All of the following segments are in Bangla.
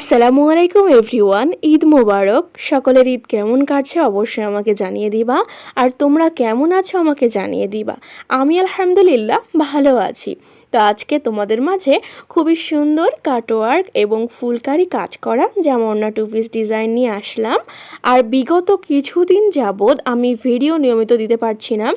আসসালামু আলাইকুম এভরিওয়ান, ঈদ মোবারক। সকলের ঈদ কেমন কাটছে অবশ্যই আমাকে জানিয়ে দিবা। আর তোমরা কেমন আছো আমাকে জানিয়ে দিবা। আমি আলহামদুলিল্লাহ ভালো আছি। তো আজকে তোমাদের মাঝে খুবই সুন্দর কাটওয়ার্ক এবং ফুলকারি কাজ করা যেমন টু পিস ডিজাইন নিয়ে আসলাম। আর বিগত কিছুদিন যাবৎ আমি ভিডিও নিয়মিত দিতে পারছি না।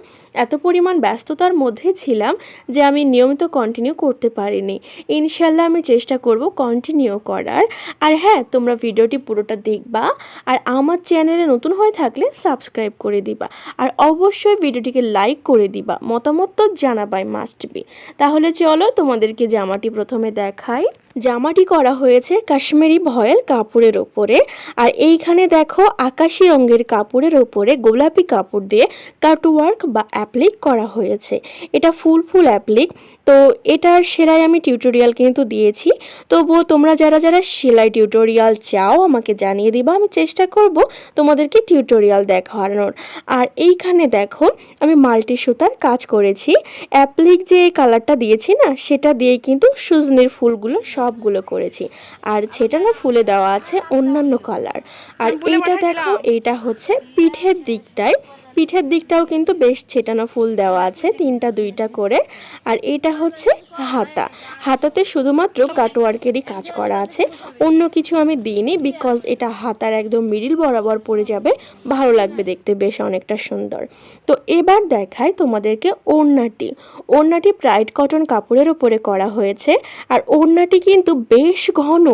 এত পরিমাণ ব্যস্ততার মধ্যে ছিলাম যে আমি নিয়মিত কন্টিনিউ করতে পারিনি। ইনশাল্লাহ আমি চেষ্টা করব কন্টিনিউ করার। আর হ্যাঁ তোমরা ভিডিওটি পুরোটা দেখবা আর আমার চ্যানেলে নতুন হয়ে থাকলে সাবস্ক্রাইব করে দিবা আর অবশ্যই ভিডিওটিকে লাইক করে দিবা। মতামত তো জানাবাই মাস্ট বি তাহলে চলো তোমাদেরকে জামাটি প্রথমে দেখাই। জামাটি করা হয়েছে কাশ্মীরি ভয়েল কাপড়ের ওপরে। আর এইখানে দেখো আকাশি রঙের কাপড়ের ওপরে গোলাপি কাপড় দিয়ে কাটওয়ার্ক বা অ্যাপ্লিক করা হয়েছে। এটা ফুল ফুল অ্যাপ্লিক। তো এটার সেলাই আমি টিউটোরিয়াল কিন্তু দিয়েছি। তবুও তোমরা যারা যারা সেলাই টিউটোরিয়াল চাও আমাকে জানিয়ে দিবা, আমি চেষ্টা করব তোমাদেরকে টিউটোরিয়াল দেখানোর। আর এইখানে দেখো আমি মাল্টি সুতার কাজ করেছি। অ্যাপ্লিক যে কালারটা দিয়েছি না, সেটা দিয়ে কিন্তু সুজনির ফুলগুলো সবগুলো করেছি। আর ছেটানো ফুলে দেওয়া আছে অন্যান্য কালার আর এইটা দেখো এইটা হচ্ছে পিঠের দিকটায় পিঠের দিকটাও কিন্তু বেশ ছেটানো ফুল দেওয়া আছে, তিনটা, দুইটা করে। আর এটা হচ্ছে হাতা। হাতাতে শুধুমাত্র কাটওয়ার্কেরই কাজ করা আছে। অন্য কিছু আমি দিইনি বিকজ এটা হাতার একদম মিডিল বরাবর পড়ে যাবে। ভালো লাগবে দেখতে বেশ অনেকটা সুন্দর। তো এবার দেখায় তোমাদেরকে ওড়নাটি। ওড়নাটি প্রাইড কটন কাপড়ের উপরে করা হয়েছে। আর ওড়নাটি কিন্তু বেশ ঘন।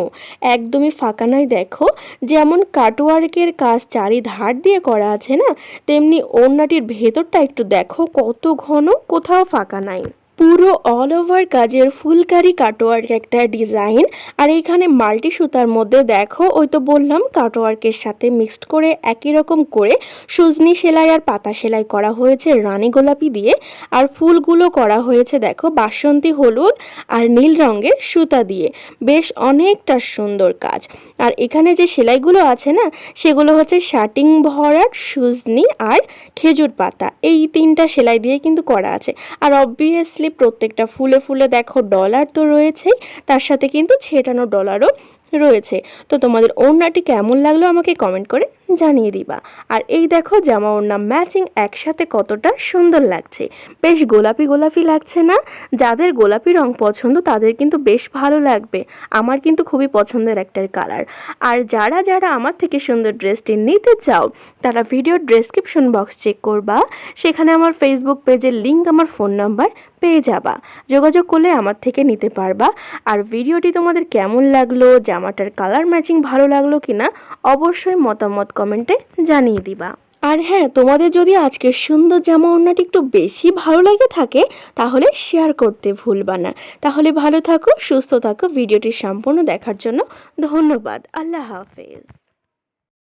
একদমই ফাঁকা নাই দেখো। যেমন কাটওয়ার্কের কাজ চারিধার দিয়ে করা আছে না, তেমনি ওড়নাটির ভেতরটা একটু দেখো কত ঘন কোথাও ফাঁকা নাই। পুরো অল ওভার কাজের ফুলকারি কাটওয়ার্ক একটা ডিজাইন আর এইখানে মাল্টি সুতার মধ্যে দেখো, ওই তো বললাম কাটওয়ার্কের সাথে মিক্সড করে একই রকম করে সুজনি সেলাই আর পাতা সেলাই করা হয়েছে রানী গোলাপি দিয়ে। আর ফুলগুলো করা হয়েছে দেখো, বাসন্তী হলুদ আর নীল রঙের সুতা দিয়ে। বেশ অনেকটা সুন্দর কাজ। আর এখানে যে সেলাইগুলো আছে না, সেগুলো হচ্ছে শার্টিং ভরার সুজনি আর খেজুর পাতা। এই তিনটা সেলাই দিয়ে কিন্তু করা আছে। আর অবভিয়াসলি প্রত্যেকটা ফুলে ফুলে দেখো ডলার তো রয়েছেই তার সাথে কিন্তু ছেটানো ডলারও রয়েছে। তো তোমাদের ওড়নাটি কেমন লাগল আমাকে কমেন্ট করে জানিয়ে দিবা। আর এই দেখো জামা ওড়না ম্যাচিং একসাথে কতটা সুন্দর লাগছে। বেশ গোলাপি গোলাপি লাগছে না? যাদের গোলাপি রং পছন্দ তাদের কিন্তু বেশ ভালো লাগবে। আমার কিন্তু খুবই পছন্দের একটার কালার আর যারা যারা আমার থেকে সুন্দর ড্রেসটি নিতে চাও, তারা ভিডিওর ডেসক্রিপশন বক্স চেক করবা। সেখানে আমার ফেসবুক পেজের লিঙ্ক আমার ফোন নাম্বার পেয়ে যাবা। যোগাযোগ করলে আমার থেকে নিতে পারবা। আর ভিডিওটি তোমাদের কেমন লাগল জামাটার কালার ম্যাচিং ভালো লাগল কিনা অবশ্যই মতামত কমেন্টে জানিয়ে দিবা। আর হ্যাঁ তোমাদের যদি আজকের সুন্দর জামা ওড়নাটি একটু বেশি ভালো লাগে থাকে, তাহলে শেয়ার করতে ভুলবা না। তাহলে ভালো থাকো, সুস্থ থাকো, ভিডিওটি সম্পূর্ণ দেখার জন্য ধন্যবাদ। আল্লাহ হাফেজ।